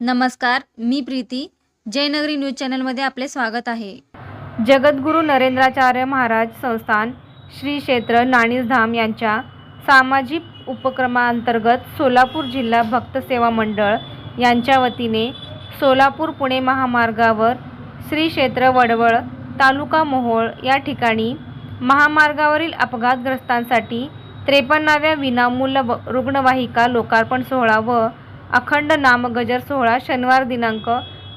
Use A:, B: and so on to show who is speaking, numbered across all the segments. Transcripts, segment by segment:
A: नमस्कार मी प्रीती. जयनगरी न्यूज चॅनलमध्ये आपले स्वागत आहे.
B: जगद्गुरू नरेंद्राचार्य महाराज संस्थान श्री क्षेत्र नाणीसधाम यांच्या सामाजिक उपक्रमांतर्गत सोलापूर जिल्हा भक्त सेवा मंडळ यांच्या वतीने सोलापूर पुणे महामार्गावर श्री क्षेत्र वडवळ तालुका मोहोळ या ठिकाणी महामार्गावरील अपघातग्रस्तांसाठी त्रेपन्नाव्या विनामूल्य व- रुग्णवाहिका लोकार्पण सोहळा व अखंड नामगजर सोहळा शनिवार दिनांक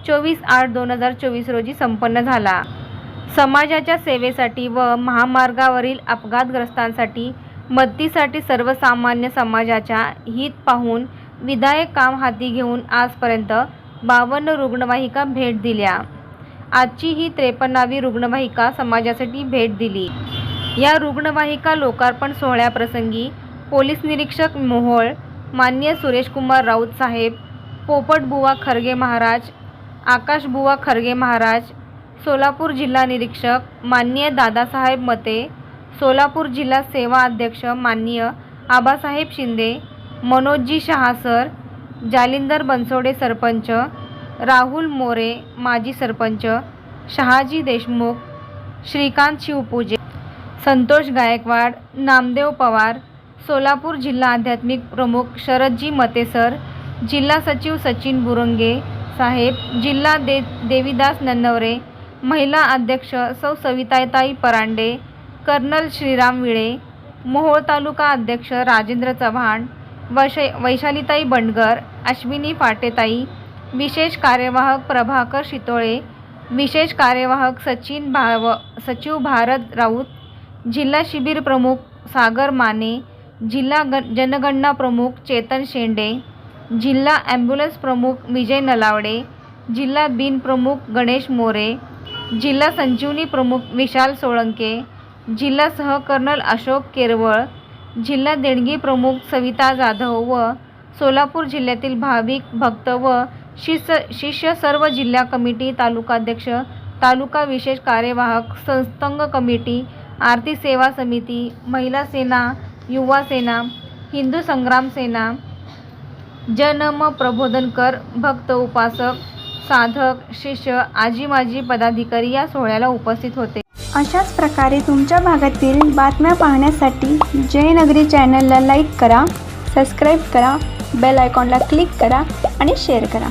B: चोवीस आठ दोन हजार चोवीस रोजी संपन्न झाला. समाजाच्या सेवेसाठी व महामार्गावरील अपघातग्रस्तांसाठी मदतीसाठी सर्वसामान्य समाजाच्या हित पाहून विधायक काम हाती घेऊन आजपर्यंत बावन्न रुग्णवाहिका भेट दिल्या. आजची ही त्रेपन्नावी रुग्णवाहिका समाजासाठी भेट दिली. या रुग्णवाहिका लोकार्पण सोहळ्याप्रसंगी पोलीस निरीक्षक मोहोळ मान्य सुरेशकुमार राऊत साहेब पोपटबुवा खरगे महाराज आकाशबुवा खरगे महाराज सोलापूर जिल्हा निरीक्षक माननीय दादासाहेब मते सोलापूर जिल्हा सेवा अध्यक्ष माननीय आबासाहेब शिंदे मनोजजी शहासर जालिंदर बनसोडे सरपंच राहुल मोरे माजी सरपंच शहाजी देशमुख श्रीकांत शिवपूजे संतोष गायकवाड नामदेव पवार सोलापूर जिल्हा आध्यात्मिक प्रमुख शरदजी मतेसर जिल्हा सचिव सचिन बुरंगे साहेब जिल्हा दे देवीदास नन्नवरे महिला अध्यक्ष सौ सविताताई परांडे कर्नल श्रीराम विळे मोहोळ तालुका अध्यक्ष राजेंद्र चव्हाण वैश वैशालीताई बंडगर अश्विनी फाटेताई विशेष कार्यवाहक प्रभाकर शितोळे विशेष कार्यवाहक सचिन भाव सचिव भारत राऊत जिल्हा शिबिर प्रमुख सागर माने जिल्हा ग जनगणना प्रमुख चेतन शेंडे जिल्हा ॲम्ब्युलन्स प्रमुख विजय नलावडे जिल्हा बिन प्रमुख गणेश मोरे जिल्हा संजीवनी प्रमुख विशाल सोळंके जिल्हा सहकर्नल अशोक केरवळ जिल्हा देणगी प्रमुख सविता जाधव व सोलापूर जिल्ह्यातील भाविक भक्त व शिष्य शिष्य सर्व जिल्हा कमिटी तालुकाध्यक्ष तालुका विशेष कार्यवाहक संस्तंग कमिटी आरती सेवा समिती महिला सेना युवा सेना हिंदू संग्राम सेना जनम प्रबोधनकर भक्त उपासक साधक शिष्य आजी माजी पदाधिकारी या सोहळ्याला उपस्थित होते.
C: अशाच प्रकारे तुमच्या भागातील बातम्या पाहण्यासाठी जयनगरी चॅनलला लाईक करा सबस्क्राईब करा बेल आयकॉनला क्लिक करा आणि शेअर करा.